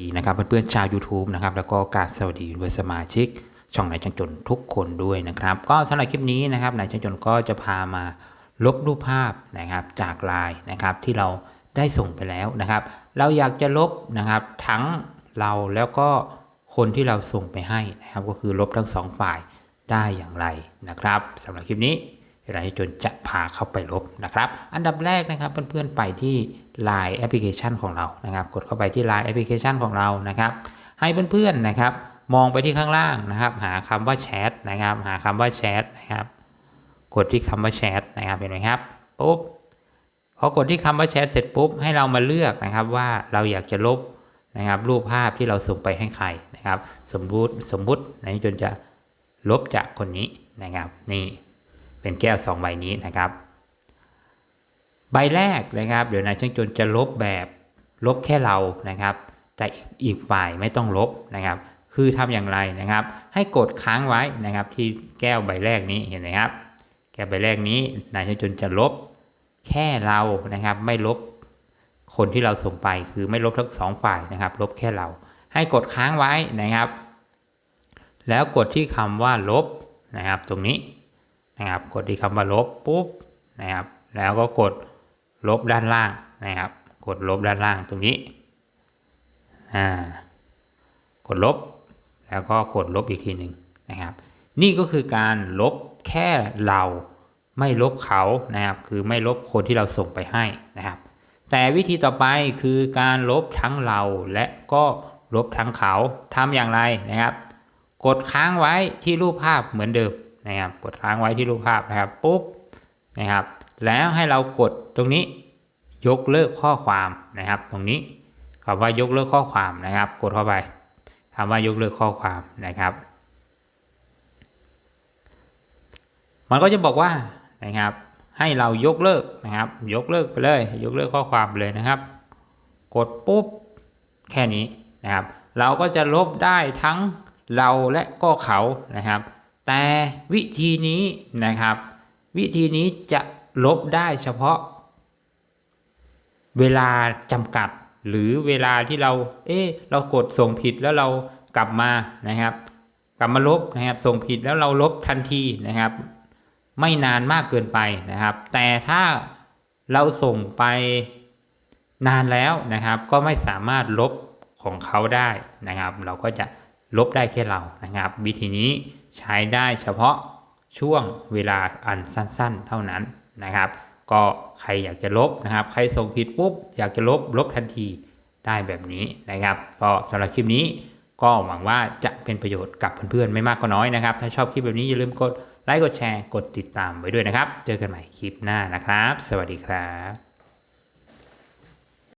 ดีนะครับเพื่อนๆชาว YouTube นะครับแล้วก็การสวัสดีเพื่อนสมาชิก ช่องนายช่างจนทุกคนด้วยนะครับ ก็สำหรับคลิปนี้นะครับนายช่างจนก็จะพามาลบรูปภาพนะครับจากไลน์นะครับที่เราได้ส่งไปแล้วนะครับ เราอยากจะลบนะครับทั้งเราแล้วก็คนที่เราส่งไปให้นะครับ ก็คือลบทั้งสองฝ่ายได้อย่างไรนะครับสำหรับคลิปนี้ นายจนจะพาเข้าไปลบนะครับ อันดับแรกนะครับเพื่อนๆไปที่ Line แอปพลิเคชันของเรานะครับ กดเข้าไปที่ Line แอปพลิเคชันของเรานะครับ ให้เพื่อนๆนะครับ มองไปที่ข้างล่างนะครับ หาคำว่าแชทนะครับ หาคำว่าแชทนะครับ กดที่คำว่าแชทนะครับเห็นไหมครับปุ๊บพอกดที่คำว่าแชทเสร็จปุ๊บให้เรามาเลือกนะครับว่าเราอยากจะลบนะครับ รูปภาพที่เราส่งไปให้ใครนะครับ สมมุติสมมุตินายจนจะลบจากคนนี้นะครับนี่ เป็นแก้วสองใบนี้นะครับ ใบแรกนะครับ เดี๋ยวนายช่างจนจะลบแบบลบแค่เรานะครับ แต่อีกฝ่ายไม่ต้องลบนะครับ คือทำอย่างไรนะครับ ให้กดค้างไว้นะครับ ที่แก้วใบแรกนี้เห็นไหมครับ แก้วใบแรกนี้นายช่างจนจะลบแค่เรานะครับ ไม่ลบคนที่เราส่งไปคือไม่ลบทั้งสองฝ่ายนะครับ ลบแค่เรา ให้กดค้างไว้นะครับ แล้วกดที่คำว่าลบนะครับ ตรงนี้ นะครับกดที่คำว่าลบปุ๊บนะครับแล้วก็กดลบด้านล่างนะครับ กดลบด้านล่างตรงนี้อ่ากดลบ แล้วก็กดลบอีกทีหนึ่งนะครับ นี่ก็คือการลบแค่เราไม่ลบเขานะครับ คือไม่ลบคนที่เราส่งไปให้นะครับ แต่วิธีต่อไปคือการลบทั้งเราและก็ลบทั้งเขาทำอย่างไรนะครับ กดค้างไว้ที่รูปภาพเหมือนเดิม นะครับกดค้างไว้ที่รูปภาพนะครับปุ๊บนะครับ แล้วให้เรากดตรงนี้ยกเลิกข้อความนะครับ ตรงนี้คำว่ายกเลิกข้อความนะครับ กดเข้าไปคำว่ายกเลิกข้อความนะครับมันก็จะบอกว่านะครับ ให้เรายกเลิกนะครับ ยกเลิกไปเลย ยกเลิกข้อความเลยนะครับ กดปุ๊บแค่นี้นะครับ เราก็จะลบได้ทั้งเราและก็เขานะครับ แต่วิธีนี้นะครับ วิธีนี้จะลบได้เฉพาะ เวลาจำกัดหรือเวลาที่เรา เอ๊เรากดส่งผิดแล้วเรากลับมานะครับ กลับมาลบนะครับ ส่งผิดแล้วเราลบทันทีนะครับ ไม่นานมากเกินไปนะครับ แต่ถ้าเราส่งไปนานแล้วนะครับ ก็ไม่สามารถลบของเขาได้นะครับ เราก็จะลบได้แค่เรานะครับ วิธีนี้ ใช้ได้เฉพาะช่วงเวลาอันสั้นๆ เท่านั้นนะครับ ก็ใครอยากจะลบนะครับ ใครส่งผิดปุ๊บอยากจะลบลบทันทีได้แบบนี้นะครับ ก็สำหรับคลิปนี้ก็หวังว่าจะเป็นประโยชน์กับเพื่อนๆ ไม่มากก็น้อยนะครับ ถ้าชอบคลิปแบบนี้อย่าลืมกดไลค์กดแชร์กดติดตามไว้ด้วยนะครับ เจอกันใหม่คลิปหน้านะครับ สวัสดีครับ